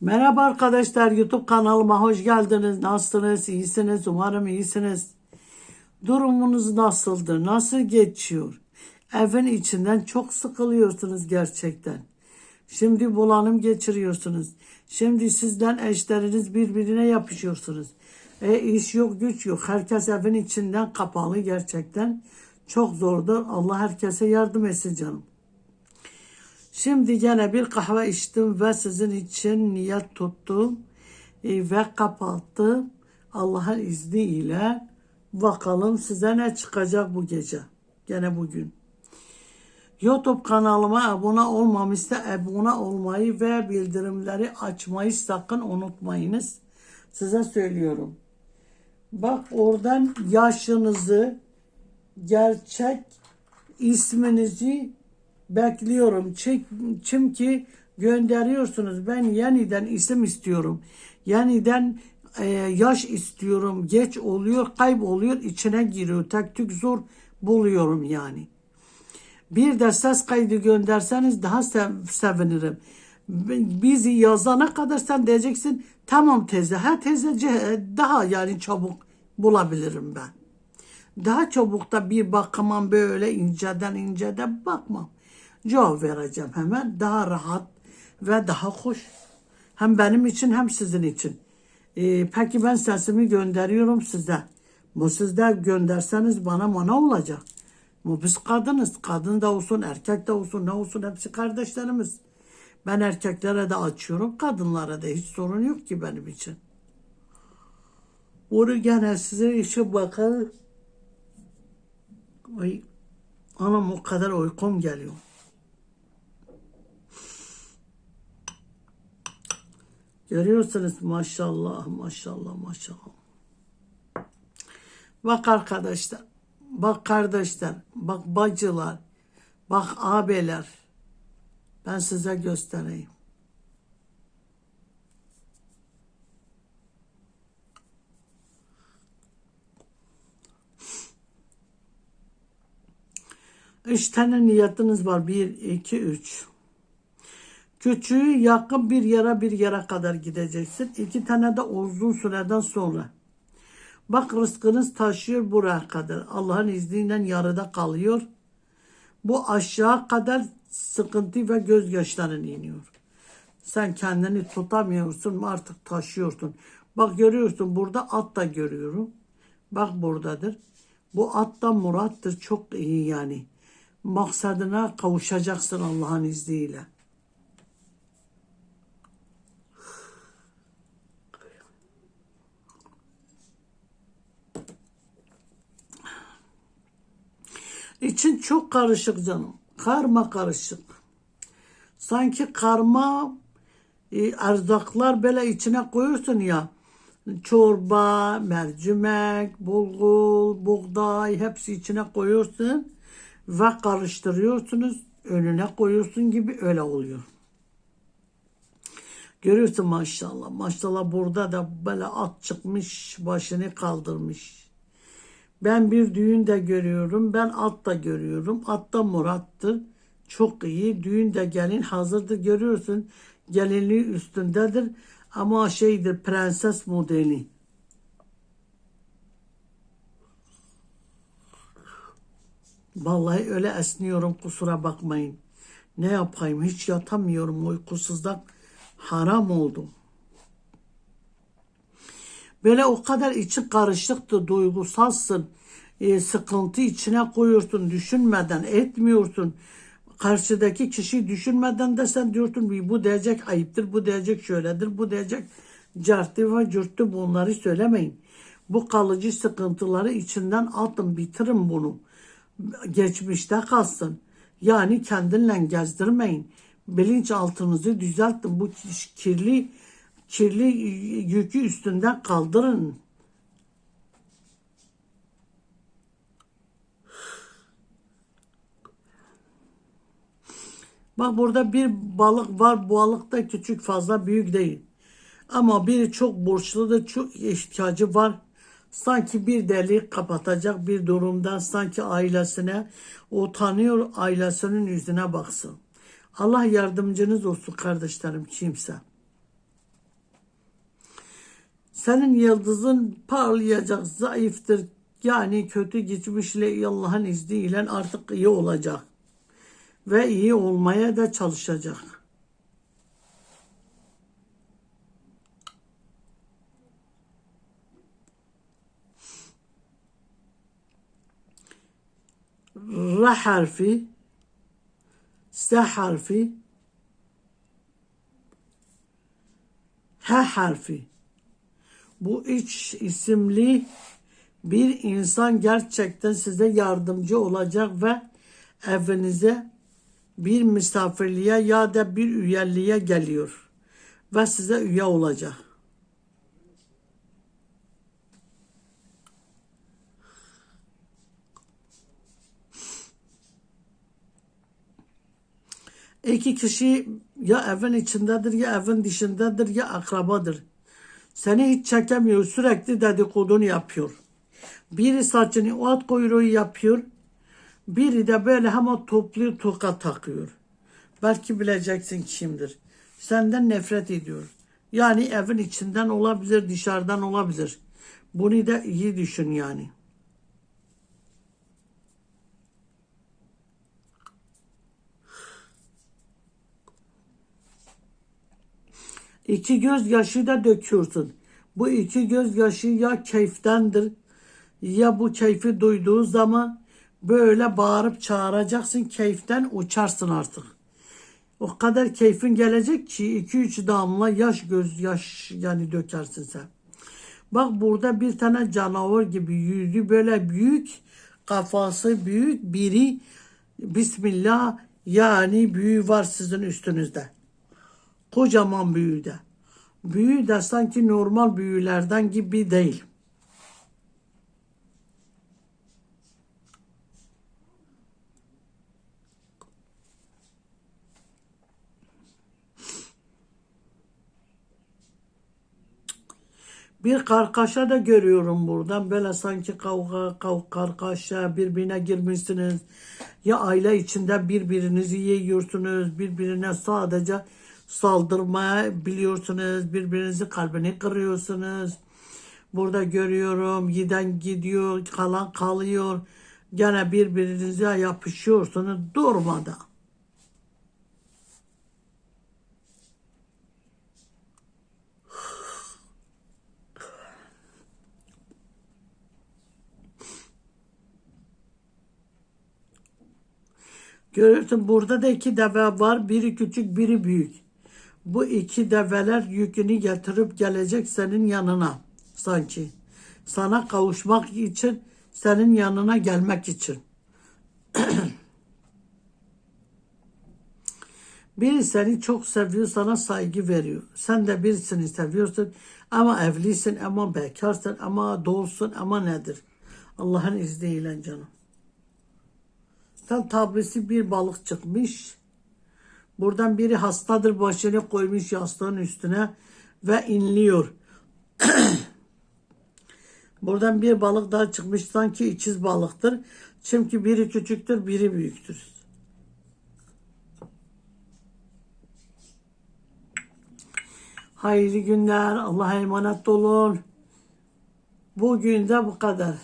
Merhaba arkadaşlar YouTube kanalıma hoş geldiniz. Nasılsınız? İyisiniz? Umarım iyisiniz. Durumunuz nasıldır? Nasıl geçiyor? Evin içinden çok sıkılıyorsunuz gerçekten. Şimdi bulanım geçiriyorsunuz. Şimdi sizden eşleriniz birbirine yapışıyorsunuz. E iş yok güç yok. Herkes evin içinden kapalı gerçekten. Çok zordur. Allah herkese yardım etsin canım. Şimdi gene bir kahve içtim ve sizin için niyet tuttum e, ve kapattım. Allah'ın izniyle bakalım size ne çıkacak bu gece. Gene bugün. YouTube kanalıma abone olmamışsa abone olmayı ve bildirimleri açmayı sakın unutmayınız. Size söylüyorum. Bak oradan yaşınızı, gerçek isminizi bekliyorum. Çek- Çünkü gönderiyorsunuz. Ben yeniden isim istiyorum. Yeniden e, yaş istiyorum. Geç oluyor, kayboluyor, içine giriyor. Tek tük zor buluyorum yani. Bir de ses kaydı gönderseniz daha sev- sevinirim. Bizi yazana kadar sen diyeceksin tamam teyze. Ha teyze ce- daha yani çabuk bulabilirim ben. Daha çabuk da bir bakamam böyle inceden inceden bakmam. Cevap vereceğim hemen daha rahat ve daha hoş. Hem benim için hem sizin için. Ee, peki ben sesimi gönderiyorum size. Bu siz de gönderseniz bana mana olacak. Bu biz kadınız. Kadın da olsun, erkek de olsun, ne olsun hepsi kardeşlerimiz. Ben erkeklere de açıyorum, kadınlara da hiç sorun yok ki benim için. Onu gene size işe bakalım. Ay, anam o kadar uykum geliyor. Görüyorsunuz maşallah maşallah maşallah. Bak arkadaşlar, bak kardeşler, bak bacılar, bak abiler. Ben size göstereyim. Üç tane niyetiniz var. Bir, iki, üç. Küçüğü yakın bir yere bir yere kadar gideceksin. İki tane de uzun süreden sonra. Bak rızkınız taşıyor buraya kadar. Allah'ın izniyle yarıda kalıyor. Bu aşağı kadar sıkıntı ve gözyaşların iniyor. Sen kendini tutamıyorsun artık taşıyorsun. Bak görüyorsun burada at da görüyorum. Bak buradadır. Bu at da murattır. Çok iyi yani. Maksadına kavuşacaksın Allah'ın izniyle. İçin çok karışık canım. Karma karışık. Sanki karma e, erzaklar böyle içine koyuyorsun ya. Çorba, mercimek, bulgur, buğday hepsi içine koyuyorsun ve karıştırıyorsunuz. Önüne koyuyorsun gibi öyle oluyor. Görüyorsun maşallah. Maşallah burada da böyle at çıkmış, başını kaldırmış. Ben bir düğün de görüyorum. Ben at da görüyorum. At da Murat'tır. Çok iyi. Düğün de gelin hazırdır. Görüyorsun. Gelinliği üstündedir. Ama şeydir prenses modeli. Vallahi öyle esniyorum kusura bakmayın. Ne yapayım hiç yatamıyorum uykusuzdan haram oldum. Böyle o kadar için karışıktı, duygusalsın. E, sıkıntı içine koyuyorsun, düşünmeden, etmiyorsun. Karşıdaki kişiyi düşünmeden de sen diyorsun bu diyecek ayıptır, bu diyecek şöyledir, bu diyecek cartı ve cürttü bunları söylemeyin. Bu kalıcı sıkıntıları içinden atın, bitirin bunu. Geçmişte kalsın. Yani kendinle gezdirmeyin. Bilinçaltınızı düzeltin. Bu kirli kirli yükü üstünden kaldırın. Bak burada bir balık var. Bu balık da küçük fazla büyük değil. Ama biri çok borçludur. Çok ihtiyacı var. Sanki bir delik kapatacak bir durumdan sanki ailesine utanıyor ailesinin yüzüne baksın. Allah yardımcınız olsun kardeşlerim kimse. Senin yıldızın parlayacak, zayıftır. Yani kötü geçmişle Allah'ın izniyle artık iyi olacak. Ve iyi olmaya da çalışacak. R harfi, S harfi, H harfi. Bu üç isimli bir insan gerçekten size yardımcı olacak ve evinize bir misafirliğe ya da bir üyeliğe geliyor ve size üye olacak. İki kişi ya evin içindedir ya evin dışındadır ya akrabadır. Seni hiç çekemiyor. Sürekli dedikodunu yapıyor. Biri saçını o at kuyruğu yapıyor. Biri de böyle hemen topluyor toka takıyor. Belki bileceksin kimdir. Senden nefret ediyor. Yani evin içinden olabilir, dışarıdan olabilir. Bunu da iyi düşün yani. İki gözyaşı da döküyorsun. Bu iki gözyaşı ya keyiftendir ya bu keyfi duyduğu zaman böyle bağırıp çağıracaksın keyiften uçarsın artık. O kadar keyfin gelecek ki iki üç damla yaş göz yaş yani dökersin sen. Bak burada bir tane canavar gibi yüzü böyle büyük kafası büyük biri Bismillah yani büyü var sizin üstünüzde. Kocaman büyü de. Büyü de sanki normal büyülerden gibi değil. Bir kargaşa da görüyorum buradan. Böyle sanki kavga, kavga kargaşa birbirine girmişsiniz. Ya aile içinde birbirinizi yiyorsunuz. Birbirine sadece saldırmaya biliyorsunuz. Birbirinizi kalbini kırıyorsunuz. Burada görüyorum. Giden gidiyor, kalan kalıyor. Gene birbirinize yapışıyorsunuz durmadan. Görüyorsun burada da iki deve var. Biri küçük, biri büyük. Bu iki develer yükünü getirip gelecek senin yanına sanki. Sana kavuşmak için, senin yanına gelmek için. Biri seni çok seviyor, sana saygı veriyor. Sen de birisini seviyorsun ama evlisin, ama bekarsın, ama doğrusun, ama nedir? Allah'ın izniyle canım. Tam tablesi bir balık çıkmış. Buradan biri hastadır başını koymuş yastığın üstüne ve inliyor. Buradan bir balık daha çıkmış sanki ikiz balıktır. Çünkü biri küçüktür biri büyüktür. Hayırlı günler. Allah'a emanet olun. Bugün de bu kadar.